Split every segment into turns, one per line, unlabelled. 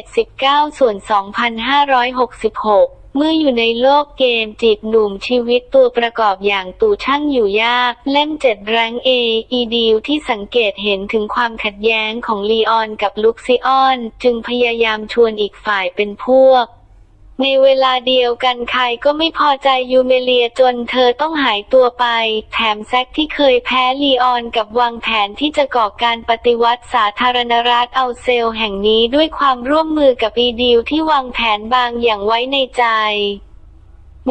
ษ19ส่วน 2566เมื่ออยู่ในโลกเกมจีบหนุ่มชีวิตตัวประกอบอย่างตู่ช่างอยู่ยาก เล่มเจ็ดแรงเออีดีลที่สังเกตเห็นถึงความขัดแย้งของลีออนกับลุคซิออน จึงพยายามชวนอีกฝ่ายเป็นพวก ในเวลาเดียวกันใครก็ไม่พอใจยูเมเลียจนเธอต้องหายตัวไป แถมแซกที่เคยแพ้ลีออนกับวางแผนที่จะก่อการปฏิวัติสาธารณรัฐเอาเซลแห่งนี้ด้วยความร่วมมือกับอีดิวที่วางแผนบางอย่างไว้ในใจ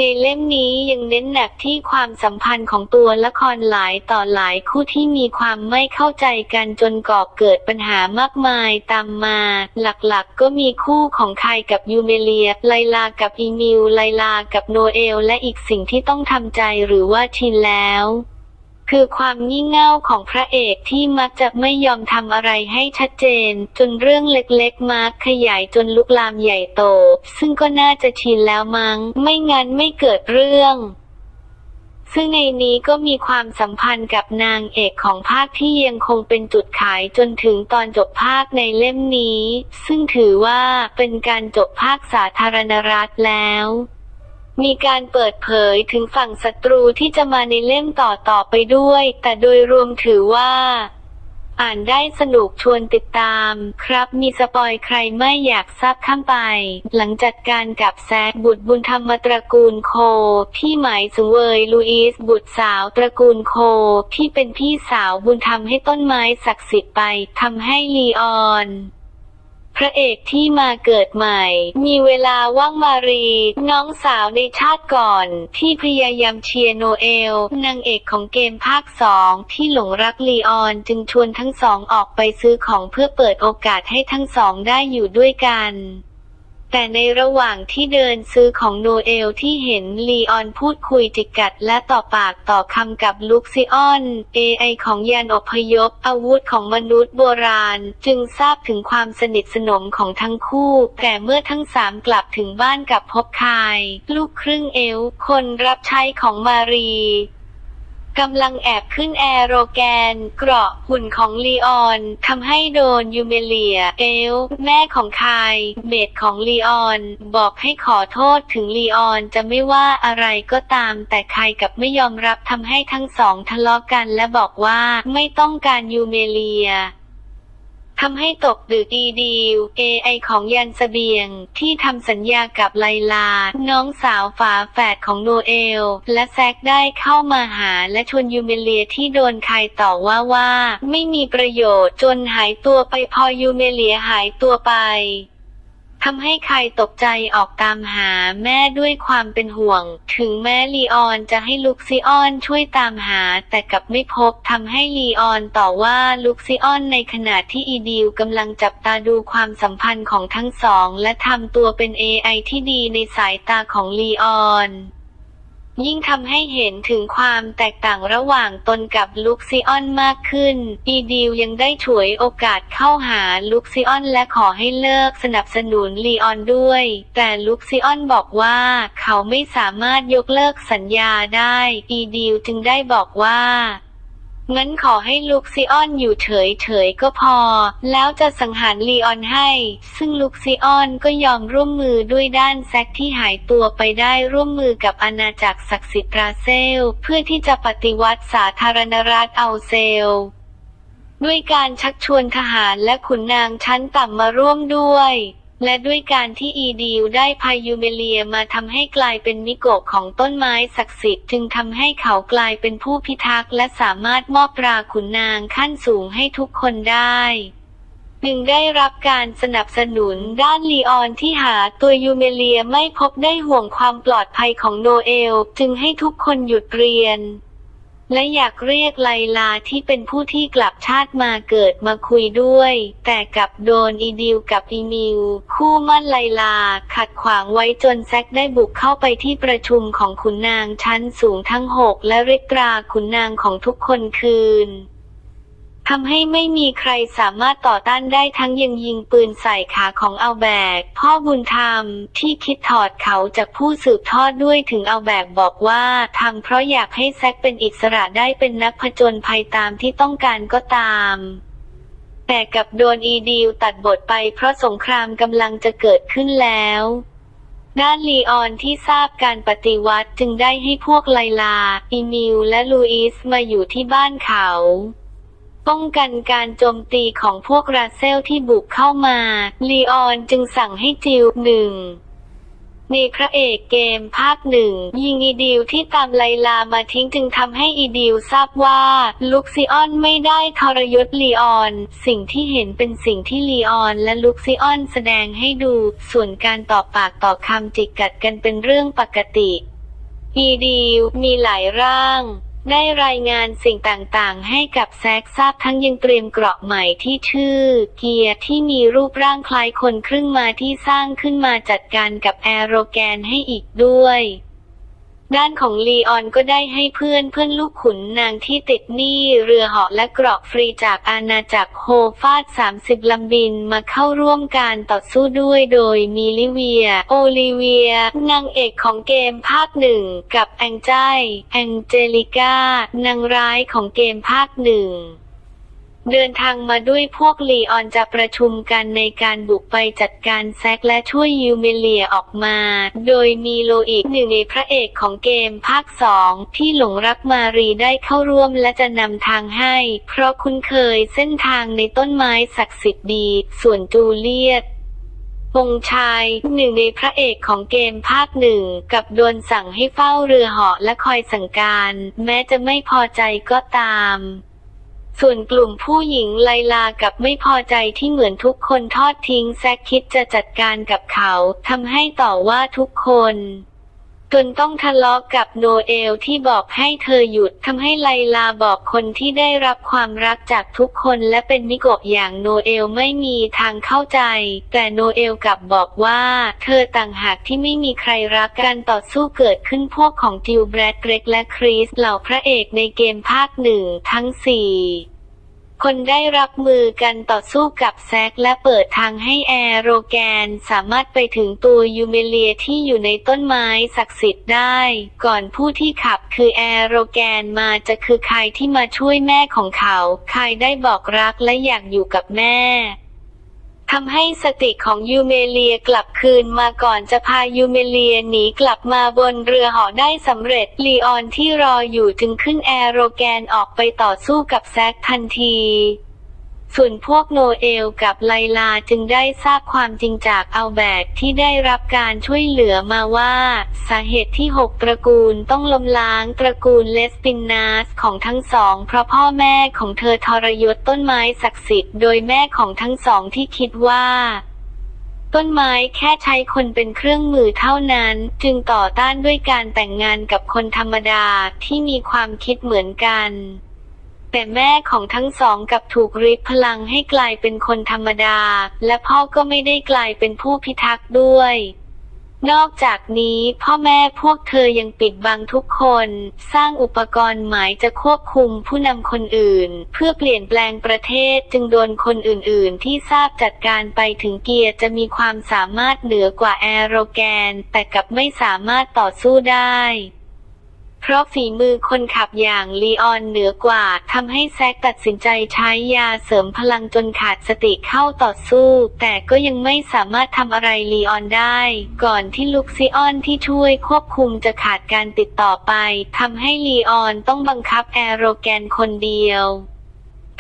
ในเล่มนี้ยังเน้นหนักที่ความสัมพันธ์ของตัวละครหลายต่อหลายคู่ที่มีความไม่เข้าใจกันจนก่อเกิดปัญหามากมายตามมา หลักๆก็มีคู่ของใครกับยูเมเลีย ไลลากับอีมิลไลลากับโนเอล และอีกสิ่งที่ต้องทำใจหรือว่าชินแล้ว คือความงี่เง่าของพระเอกที่มักจะไม่ยอมทำอะไรให้ชัดเจน จนเรื่องเล็กๆมาขยายจนลุกลามใหญ่โต ซึ่งก็น่าจะชินแล้วมัง้ง ไม่งั้นไม่เกิดเรื่องซึ่งในนี้ก็มีความสัมพันธ์กับนางเอกของภาคที่ยังคงเป็นจุดขายจนถึงตอนจบภาคในเล่มนี้ ซึ่งถือว่าเป็นการจบภาคสาธารณรัฐแล้ว มีการเปิดเผยถึงฝั่งศัตรูที่จะมาในเล่มต่อต่อไปด้วย แต่โดยรวมถือว่า อ่านได้สนุกชวนติดตาม ครับมีสปอยใครไม่อยากทราบข้ามไป หลังจัดการกับแซดบุตรบุญธรรมตระกูลโคที่หมายสุงเวยลุอีสบุตรสาวตระกูลโค ที่เป็นพี่สาวบุญธรรมให้ต้นไม้ศักดิ์สิทธิ์ไปทำให้ลีออน พระเอกที่มาเกิดใหม่ มีเวลาว่างมารี น้องสาวในชาติก่อน ที่พยายามเชียร์โนเอล นางเอกของเกมภาคสองที่หลงรักลีออนจึงชวนทั้งสองออกไปซื้อของเพื่อเปิดโอกาสให้ทั้งสองได้อยู่ด้วยกัน แต่ในระหว่างที่เดินซื้อของโนเอลที่เห็นลีออนพูดคุยจิกกัดและต่อปากต่อคำกับลุคซิออน AI ของยานอพยพอาวุธของมนุษย์โบราณ จึงทราบถึงความสนิทสนมของทั้งคู่ แต่เมื่อทั้งสามกลับถึงบ้านกับพบคาย ลูกครึ่งเอลคนรับใช้ของมารี กำลังแอบขึ้นแอโรแกน เกราะหุ่นของลีออนทำให้โดนยูเมเลีย เอล แม่ของคายเบดของลีออน บอกให้ขอโทษถึงลีออนจะไม่ว่าอะไรก็ตาม แต่คายกับไม่ยอมรับทำให้ทั้งสองทะเลาะกันและบอกว่าไม่ต้องการยูเมเลีย ทำให้ตกดึกอีดีล AI ของยันเสบียง ที่ทำสัญญากับไลลา น้องสาวฝาแฝดของโนเอล และแซกได้เข้ามาหาและชวนยูเมเลียที่โดนใครต่อว่าว่า ไม่มีประโยชน์จนหายตัวไปพอยูเมเลียหายตัวไป ทำให้ใครตกใจออกตามหาแม่ด้วยความเป็นห่วง ถึงแม้ลีออนจะให้ลุคซิออนช่วยตามหาแต่กลับไม่พบทำให้ลีออนต่อว่าลุคซิออนในขณะที่อีดิวกำลังจับตาดูความสัมพันธ์ของทั้งสอง และทำตัวเป็น AI ที่ดีในสายตาของลีออน ยิ่งทำให้เห็นถึงความแตกต่างระหว่างตนกับลุคซิออนมากขึ้น อีดิวยังได้ฉวยโอกาสเข้าหาลุคซิออนและขอให้เลิกสนับสนุนลีออนด้วย แต่ลุคซิออนบอกว่าเขาไม่สามารถยกเลิกสัญญาได้ อีดิวจึงได้บอกว่า งั้นขอให้ลุคซิออนอยู่เฉยๆก็พอ แล้วจะสังหารลีออนให้ ซึ่งลุคซิออนก็ยอมร่วมมือด้วยด้านแซกที่หายตัวไปได้ร่วมมือกับอาณาจักรศักดิ์สิทธิ์ราเซล เพื่อที่จะปฏิวัติสาธารณรัฐเอาเซลด้วยการชักชวนทหารและขุนนางชั้นต่ำมาร่วมด้วย และด้วยการที่อีดิวได้พายูเมเลียมาทำให้กลายเป็นมิโกะของต้นไม้ศักดิ์สิทธิ์จึงทำให้เขากลายเป็นผู้พิทักษ์และสามารถมอบตราขุนนางขั้นสูงให้ทุกคนได้จึงได้รับการสนับสนุนด้านลีออนที่หาตัวยูเมเลียไม่พบได้ห่วงความปลอดภัยของโนเอล จึงให้ทุกคนหยุดเรียน และอยากเรียกไลลาที่เป็นผู้ที่กลับชาติมาเกิดมาคุยด้วย แต่กับโดนอีดิวกับอีมิว คู่มั่นไลลา ขัดขวางไว้จนแซกได้บุกเข้าไปที่ประชุมของขุนนางชั้นสูงทั้งหกและเรียกตราขุนนางของทุกคนคืน ทำให้ไม่มีใครสามารถต่อต้านได้ทั้งยังยิงปืนใส่ขาของเอาแบก พ่อบุญธรรมที่คิดถอดเขาจากผู้สืบทอดด้วยถึงเอาแบกบอกว่าทำเพราะอยากให้แซกเป็นอิสระได้เป็นนักผจญภัยตามที่ต้องการก็ตามแต่กับโดนอีดิวตัดบทไปเพราะสงครามกำลังจะเกิดขึ้นแล้ว ด้านลีออนที่ทราบการปฏิวัติจึงได้ให้พวกไลลา อีมิลและลูอิสมาอยู่ที่บ้านเขา ป้องกันการโจมตีของพวกราเซลที่บุกเข้ามา ลีออนจึงสั่งให้จิลหนึ่งในพระเอกเกมภาคหนึ่ง ยิงอีดิวที่ตามไลลามาทิ้งจึงทำให้อีดิวทราบว่า ลุกซิออนไม่ได้ทรยศลีออน สิ่งที่เห็นเป็นสิ่งที่ลีออนและลุกซิออนแสดงให้ดู ส่วนการต่อปากต่อคำจิกกัดกันเป็นเรื่องปกติ อีดิวมีหลายร่าง ได้รายงานสิ่งต่างๆ ให้กับแซกทราบทั้งยังเตรียมเกราะใหม่ที่ชื่อ เกียร์ที่มีรูปร่างคล้ายคนครึ่งมาที่สร้างขึ้นมาจัดการกับแอโรแกนให้อีกด้วย ด้านของลีออนก็ได้ให้เพื่อนเพื่อนลูกขุนนางที่ติดหนี้เรือเหาะและเกราะฟรีจากอาณาจักรโฮฟาด 30 ลำบินมาเข้าร่วมการต่อสู้ด้วยโดยมีลิเวีย โอลิเวีย นางเอกของเกมภาคหนึ่งกับแองใจแองเจลิก้านางร้ายของเกมภาคหนึ่ง เดินทางมาด้วยพวกลีออนจะประชุมกันในการบุกไปจัดการแซกและช่วยยูเมเลียออกมา โดยมีโลอีกหนึ่งในพระเอกของเกมภาคสองที่หลงรักมารีได้เข้าร่วมและจะนำทางให้ เพราะคุ้นเคยเส้นทางในต้นไม้ศักดิ์สิทธิ์ดี ส่วนจูเลียตวงชายหนึ่งในพระเอกของเกมภาคหนึ่งกับโดนสั่งให้เฝ้าเรือเหาะและคอยสั่งการ แม้จะไม่พอใจก็ตาม ส่วนกลุ่มผู้หญิงไลลากับไม่พอใจที่เหมือนทุกคนทอดทิ้งแซคคิดจะจัดการกับเขาทำให้ต่อว่าทุกคน จนต้องทะเลาะกับโนเอลที่บอกให้เธอหยุดทำให้ไลลาบอกคนที่ได้รับความรักจากทุกคนและเป็นมิโกะอย่างโนเอลไม่มีทางเข้าใจ แต่โนเอลกลับบอกว่าเธอต่างหากที่ไม่มีใครรักการต่อสู้เกิดขึ้นพวกของจิลแบรดเกรกและคริสเหล่าพระเอกในเกมภาคหนึ่งทั้งสี่ คนได้รับมือกันต่อสู้กับแซกและเปิดทางให้แอโรแกนสามารถไปถึงตัวยูเมเลียที่อยู่ในต้นไม้ศักดิ์สิทธิ์ได้ ก่อนผู้ที่ขับคือแอโรแกนมาจะคือใครที่มาช่วยแม่ของเขา ใครได้บอกรักและอยากอยู่กับแม่ ทำให้สติของยูเมเลียกลับคืนมาก่อนจะพายูเมเลียหนีกลับมาบนเรือหอได้สำเร็จ ลีออนที่รออยู่จึงขึ้นแอโรแกนออกไปต่อสู้กับแซกทันที ส่วนพวกโนเอลกับไลลาจึงได้ทราบความจริงจากอัลแบกที่ได้รับการช่วยเหลือมาว่า สาเหตุที่หกตระกูลต้องล้มล้างตระกูลเลสปินนาสของทั้งสอง เพราะพ่อแม่ของเธอทรยศต้นไม้ศักดิ์สิทธิ์โดยแม่ของทั้งสองที่คิดว่าต้นไม้แค่ใช้คนเป็นเครื่องมือเท่านั้น จึงต่อต้านด้วยการแต่งงานกับคนธรรมดาที่มีความคิดเหมือนกัน แต่แม่ของทั้งสองกับถูกริบพลังให้กลายเป็นคนธรรมดา และพ่อก็ไม่ได้กลายเป็นผู้พิทักษ์ด้วย นอกจากนี้พ่อแม่พวกเธอยังปิดบังทุกคน สร้างอุปกรณ์หมายจะควบคุมผู้นำคนอื่น เพื่อเปลี่ยนแปลงประเทศจึงโดนคนอื่นๆ ที่ทราบจัดการไปถึงเกียร์จะมีความสามารถเหนือกว่าแอโรแกน แต่กลับไม่สามารถต่อสู้ได้ ราะฝีมือคนขับอย่างลีออนเหนือกว่าทำให้แซกตัดสินใจใช้ยาเสริมพลังจนขาดสติเข้าต่อสู้ แต่ก็ยังไม่สามารถทำอะไรลีออนได้ ก่อนที่ลุกซิออนที่ช่วยควบคุมจะขาดการติดต่อไปทำให้ลีออนต้องบังคับแอโรแกนคนเดียว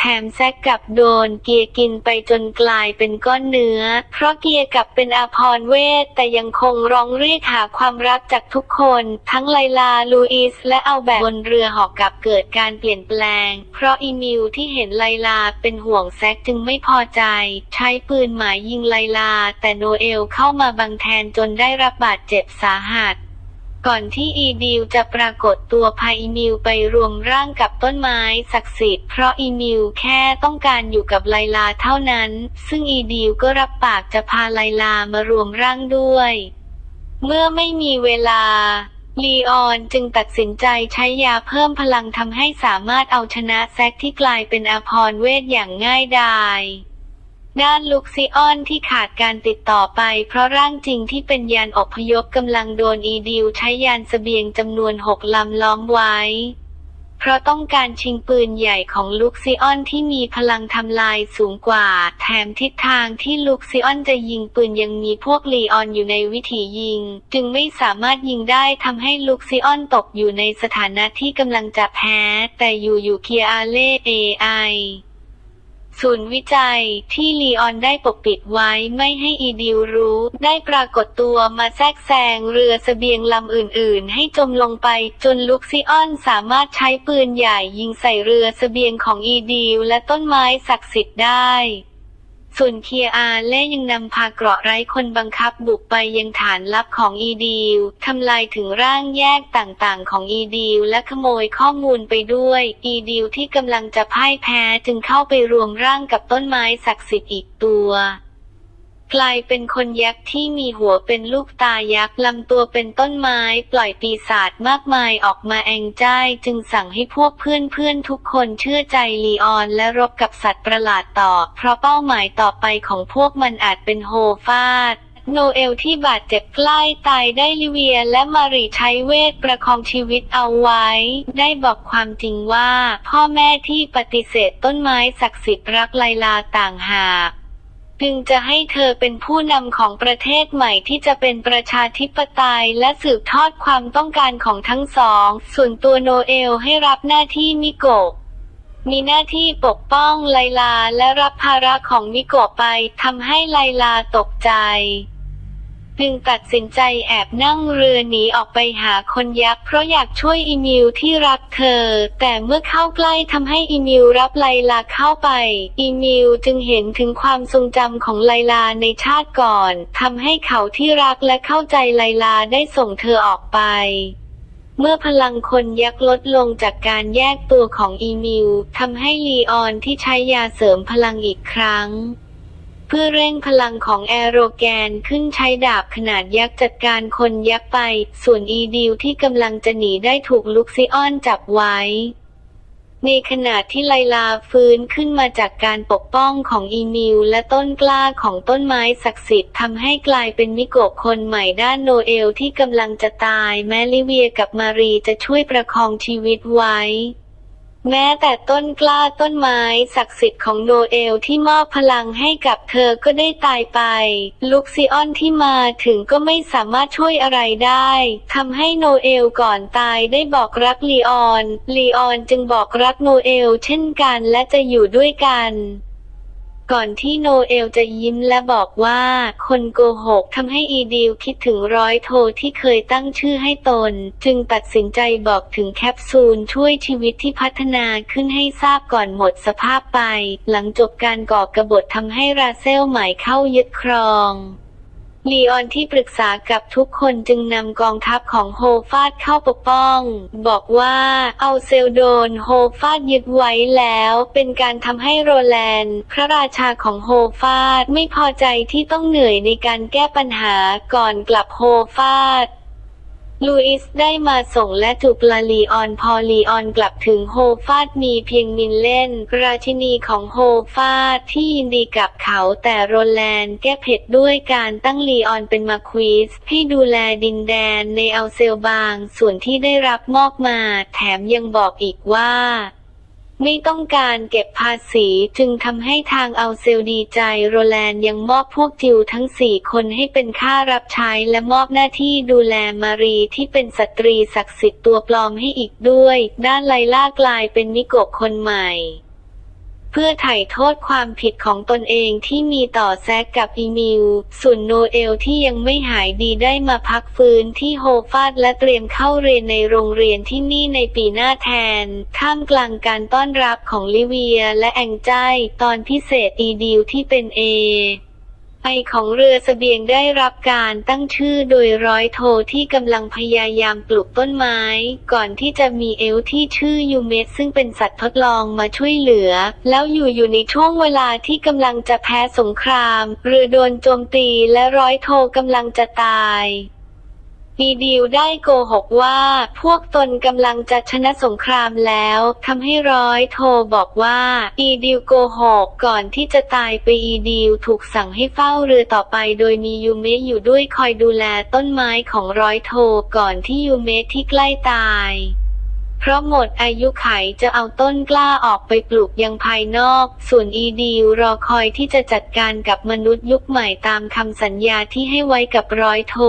แถมแซกกับโดนเกียร์กินไปจนกลายเป็นก้อนเนื้อ เพราะเกียร์กับเป็นอาพรเวท แต่ยังคงร้องเรียกหาความรักจากทุกคน ทั้งไลลา ลูอิส และเอาแบบบนเรือหอกกับเกิดการเปลี่ยนแปลง เพราะอีมิวที่เห็นไลลาเป็นห่วงแซกจึงไม่พอใจ ใช้ปืนหมายยิงไลลา แต่โนเอลเข้ามาบังแทนจนได้รับบาดเจ็บสาหัส ก่อนที่อีดิวจะปรากฏตัวพาอีมิวไปรวมร่างกับต้นไม้ศักดิ์สิทธิ์เพราะอีมิวแค่ต้องการอยู่กับไลลาเท่านั้น ซึ่งอีดิวก็รับปากจะพาไลลามารวมร่างด้วย เมื่อไม่มีเวลาลีออนจึงตัดสินใจใช้ยาเพิ่มพลังทำให้สามารถเอาชนะแซกที่กลายเป็นอภรเวทอย่างง่ายดาย ด้านลุกซิออนที่ขาดการติดต่อไป เพราะร่างจริงที่เป็นยานอพยพกำลังโดนอีดิวใช้ยานเสบียงจำนวนหกลำล้อมไว้ เพราะต้องการชิงปืนใหญ่ของลุกซิออนที่มีพลังทำลายสูงกว่า แถมทิศทางที่ลุกซิออนจะยิงปืนยังมีพวกลีออนอยู่ในวิถียิง จึงไม่สามารถยิงได้ทำให้ลุกซิออนตกอยู่ในสถานะที่กำลังจะแพ้ แต่อยู่อยู่เคียอาเล่เอไอ ศูนย์วิจัยที่ลีออนได้ปกปิดไว้ไม่ให้อีดิวรู้ ได้ปรากฏตัวมาแทรกแซงเรือเสบียงลำอื่นๆ ให้จมลงไปจนลุกซิออนสามารถใช้ปืนใหญ่ยิงใส่เรือเสบียงของอีดิวและต้นไม้ศักดิ์สิทธิ์ได้ ส่วนเคียอาเล่ยังนำพาเกราะไร้คนบังคับบุกไปยังฐานลับของอีดิวทำลายถึงร่างแยกต่างๆ ของอีดิวและขโมยข้อมูลไปด้วย อีดิวที่กำลังจะพ่ายแพ้จึงเข้าไปรวมร่างกับต้นไม้ศักดิ์สิทธิ์อีกตัว กลายเป็นคนยักษ์ที่มีหัวเป็นลูกตายักษ์ลำตัวเป็นต้นไม้ ปล่อยปีศาจมากมายออกมาแองจ้ายจึงสั่งให้พวกเพื่อนๆทุกคนเชื่อใจลีออนและรบกับสัตว์ประหลาดต่อ เพราะเป้าหมายต่อไปของพวกมันอาจเป็นโฮฟาดโนเอลที่บาดเจ็บใกล้ตายได้ลิเวียและมารีใช้เวทประคองชีวิตเอาไว้ ได้บอกความจริงว่า พ่อแม่ที่ปฏิเสธต้นไม้ศักดิ์สิทธิ์รักไลลาต่างหาก จึงจะให้เธอเป็นผู้นำของประเทศใหม่ที่จะเป็นประชาธิปไตยและสืบทอดความต้องการของทั้งสอง ส่วนตัวโนเอลให้รับหน้าที่มิโกะมีหน้าที่ปกป้องไลลาและรับภาระของมิโกะไปทำให้ไลลาตกใจ จึงตัดสินใจแอบนั่งเรือหนีออกไปหาคนยักษ์เพราะอยากช่วยอีมิวที่รักเธอ แต่เมื่อเข้าใกล้ทำให้อีมิวรับไลลาเข้าไป อีมิวจึงเห็นถึงความทรงจำของไลลาในชาติก่อนทำให้เขาที่รักและเข้าใจไลลาได้ส่งเธอออกไปเมื่อพลังคนยักษ์ลดลงจากการแยกตัวของอีมิวทำให้ลีออนที่ใช้ยาเสริมพลังอีกครั้ง เพื่อเร่งพลังของแอโรแกนขึ้นใช้ดาบขนาดยักษ์จัดการคนยักษ์ไป ส่วนอีดิวที่กำลังจะหนีได้ถูกลุกซิออนจับไว้ ในขณะที่ไลลาฟื้นขึ้นมาจากการปกป้องของอีมิวและต้นกล้าของต้นไม้ศักดิ์สิทธิ์ทำให้กลายเป็นมิโกะคนใหม่ด้านโนเอลที่กำลังจะตายแม้ลิเวียกับมารีจะช่วยประคองชีวิตไว้ แม้แต่ต้นกล้าต้นไม้ศักดิ์สิทธิ์ของโนเอลที่มอบพลังให้กับเธอก็ได้ตายไป ลุกซิออนที่มาถึงก็ไม่สามารถช่วยอะไรได้ทำให้โนเอลก่อนตายได้บอกรักลีออน ลีออนจึงบอกรักโนเอลเช่นกันและจะอยู่ด้วยกัน ก่อนที่โนเอลจะยิ้มและบอกว่า คนโกหกทำให้อีดิวคิดถึงร้อยโทที่เคยตั้งชื่อให้ตน จึงตัดสินใจบอกถึงแคปซูลช่วยชีวิตที่พัฒนาขึ้นให้ทราบก่อนหมดสภาพไป หลังจบการก่อกบฏทำให้ราเซลหมายเข้ายึดครอง ลีออนที่ปรึกษากับทุกคนจึงนำกองทัพของโฮฟาดเข้าปกป้อง บอกว่าเอาเซลโดนโฮฟาดยึดไว้แล้ว เป็นการทำให้โรแลนด์ พระราชาของโฮฟาดไม่พอใจที่ต้องเหนื่อยในการแก้ปัญหาก่อนกลับโฮฟาด ลูอิสได้มาส่งและจูบลาลีออนพอลีออนกลับถึงโฮฟาดมีเพียงมินเล่น ราชินีของโฮฟาดที่ยินดีกับเขาแต่โรแลนด์แก้เผ็ดด้วยการตั้งลีออนเป็นมาควีสให้ดูแลดินแดนในอัลเซลบาง ส่วนที่ได้รับมอบมา แถมยังบอกอีกว่า ไม่ต้องการเก็บภาษีจึงทำให้ทางเอาเซลดีใจโรแลนด์ยังมอบพวกจิวทั้งสี่คนให้เป็นค่ารับใช้และมอบหน้าที่ดูแลมารีที่เป็นสตรีศักดิ์สิทธิ์ตัวปลอมให้อีกด้วย ด้านไลล่ากลายเป็นนิโกคนใหม่ เพื่อไถ่โทษความผิดของตนเองที่มีต่อแซกกับอีมิว ส่วนโนเอลที่ยังไม่หายดีได้มาพักฟื้นที่โฮฟาดและเตรียมเข้าเรียนในโรงเรียนที่นี่ในปีหน้าแทน ท่ามกลางการต้อนรับของลิเวียและแองใจายตอนพิเศษอีดิวที่เป็นเอ ไอของเรือเสบียงได้รับการตั้งชื่อโดยร้อยโทที่กำลังพยายามปลูกต้นไม้ ก่อนที่จะมีเอลที่ชื่อยูเมสซึ่งเป็นสัตว์ทดลองมาช่วยเหลือ แล้วอยู่อยู่ในช่วงเวลาที่กำลังจะแพ้สงคราม เรือโดนโจมตีและร้อยโทกำลังจะตาย อีดิวได้โกหกว่า พวกตนกำลังจะชนะสงครามแล้วทำให้ร้อยโทบอกว่า อีดิวโกหกก่อนที่จะตายไปอีดิวถูกสั่งให้เฝ้าเรือต่อไป โดยมียูเมะอยู่ด้วยคอยดูแลต้นไม้ของร้อยโทก่อนที่ยูเมะที่ใกล้ตายเพราะหมดอายุไขจะเอาต้นกล้าออกไปปลูกยังภายนอก ส่วนอีดีลรอคอยที่จะจัดการกับมนุษย์ยุคใหม่ตามคำสัญญาที่ให้ไว้กับร้อยโท